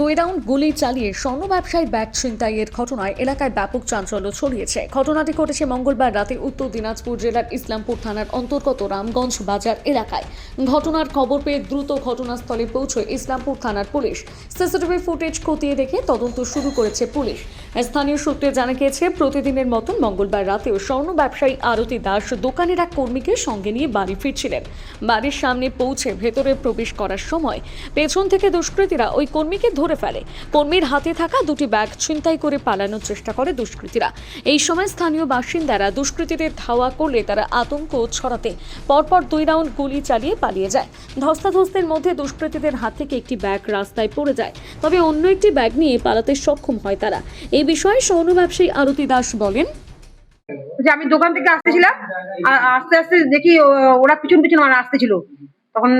দুই রাউন্ড গুলি চালিয়ে স্বর্ণ ব্যবসায়ী ব্যাগ ছিনতাইয়ের ঘটনায় এলাকায় ব্যাপক চাঞ্চল্য ছড়িয়েছে। ঘটনাটি ঘটেছে মঙ্গলবার রাতে উত্তর দিনাজপুর জেলার ইসলামপুর থানার অন্তর্গত রামগঞ্জ বাজার এলাকায়। ঘটনার খবর পেয়ে দ্রুত ঘটনাস্থলে পৌঁছয় ইসলামপুর থানার পুলিশ। সিসিটিভি ফুটেজ খতিয়ে দেখে তদন্ত শুরু করেছে পুলিশ। স্থানীয় সূত্রে জানা গিয়েছে, প্রতিদিনের মতন মঙ্গলবার রাতেও স্বর্ণ ব্যবসায়ী আরতি দাস দোকানের এক কর্মীকে সঙ্গে নিয়ে বাড়ি ফিরছিলেন। বাড়ির সামনে পৌঁছে ভেতরে প্রবেশ করার সময় পেছন থেকে দুষ্কৃতীরা ওই কর্মীকে ধরে ফেলে। কর্মীর হাতে থাকা দুটি ব্যাগ ছিনতাই করে পালানোর চেষ্টা করে দুষ্কৃতীরা। এই সময় স্থানীয় বাসিন্দারা দুষ্কৃতীদের ধাওয়া করলে তারা আতঙ্ক ছড়াতে পরপর দুই রাউন্ড গুলি চালিয়ে পালিয়ে যায়। ধস্তাধস্তের মধ্যে দুষ্কৃতীদের হাত থেকে একটি ব্যাগ রাস্তায় পড়ে যায়। তবে অন্য একটি ব্যাগ নিয়ে পালাতে সক্ষম হয় তারা। এই বিষয়ে স্বর্ণ ব্যবসায়ী আরতি দাস বলেন, যে আমি দোকান থেকে আসতেছিলাম আস্তে আস্তে দেখি ওরা পিছন পিছন আসতেছিল। তখন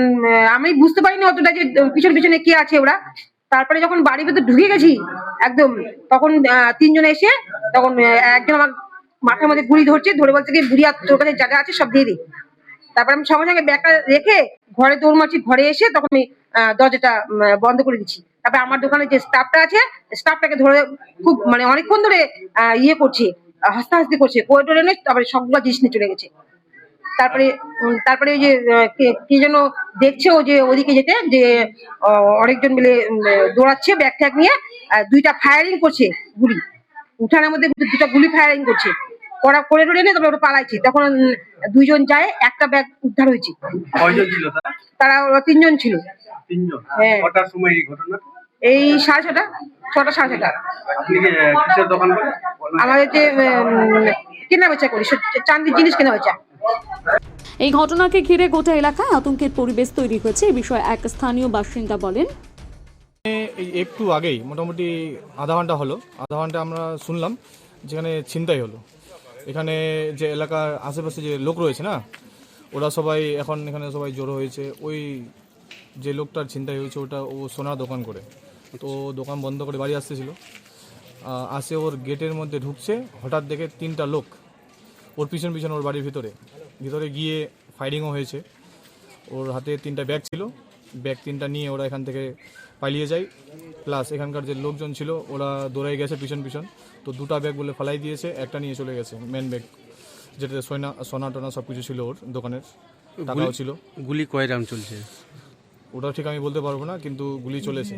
আমি বুঝতে পারিনি অতটা যে পিছন পিছনে কে আছে ওরা। তারপরে যখন বাড়ির ভেতর ঢুকে গেছি, একদম, তখন তিনজন এসে তখন একজন আমার মাথার মধ্যে বুড়ি ধরছে, ধরে বলছে কি আর তোর কাছে জায়গা আছে, সব দিয়ে দিই তারপর আমি সঙ্গে সঙ্গে ব্যাগটা রেখে ঘরে দৌড় মারছি, ঘরে এসে তখন আমি দরজাটা বন্ধ করে দিচ্ছি। তারপরে আমার দোকানে যে স্টাফটা আছে স্টাফটাকে ধরে খুব মানে অনেকক্ষণ ধরে ইয়ে করছে, হাসতে হাসতে করছে এনে তারপরে সবগুলো জিনিস নিয়ে চলে গেছে। তারপরে তারপরে ওই যে কে- যেন দেখছে ও যে ওদিকে যেতে যে অনেকজন মিলে দৌড়াচ্ছে ব্যাগ ট্যাগ নিয়ে দুইটা ফায়ারিং করছে গুলি। উঠানের মধ্যে দুটা গুলি ফায়ারিং করছে। করা করে টরে এনে তারপরে ওরা পালাইছে। তখন দুইজন যায় একটা ব্যাগ উদ্ধার হয়েছে। তারা? তিনজন ছিল। হ্যাঁ। সময় এই ঘটনা? এই সাড়ে ছটা ছটা সাড়ে ছটা। আমাদের যে কেনা বেচা করি চান্দির জিনিস কেনা বেচা। এই ঘটনাকে ঘিরে গোটা এলাকায় আতঙ্কের পরিবেশ তৈরি হয়েছে। এই বিষয়ে এক স্থানীয় বাসিন্দা বলেন। এই একটু আগেই, মোটামুটি আধা ঘণ্টা হলো। আধা ঘণ্টা আমরা শুনলাম, যেখানে ছিনতাই হলো। এখানে যে এলাকার আশেপাশে যে লোক রয়েছে না, ওরা সবাই এখন এখানে সবাই জড়ো হয়েছে। ওই যে লোকটার ছিনতাই হয়েছে, ওটা ও সোনার দোকান করে। তো দোকান বন্ধ করে বাড়ি আসতেছিল। আসে ওর গেটের মধ্যে ঢুকছে, হঠাৎ দেখে তিনটা লোক ওর পিছন পিছন ওর বাড়ির ভিতরে। ভিতরে গিয়ে ফায়ারিংও হয়েছে। ওর হাতে তিনটা ব্যাগ ছিল। ব্যাগ তিনটা নিয়ে ওরা এখান থেকে পালিয়ে যায়। প্লাস এখানকার যে লোকজন ছিল ওরা দৌড়াই গেছে পিছন পিছন। তো দুটা ব্যাগ বলে ফালাই দিয়েছে একটা নিয়ে চলে গেছে মেন ব্যাগ। যেটাতে সোনা সোনা টোনা সব কিছু ছিল ওর দোকানের। টাকাও ছিল। গুলি কয় রাউন্ড চলছে? ওটা ঠিক আমি বলতে পারব না কিন্তু গুলি চলেছে।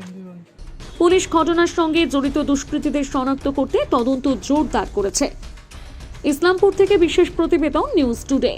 পুলিশ ঘটনার সঙ্গে জড়িত দুষ্কৃতীদের শনাক্ত করতে তদন্ত জোরদার করেছে। ইসলামপুর থেকে বিশেষ প্রতিবেদন নিউজ টুডে।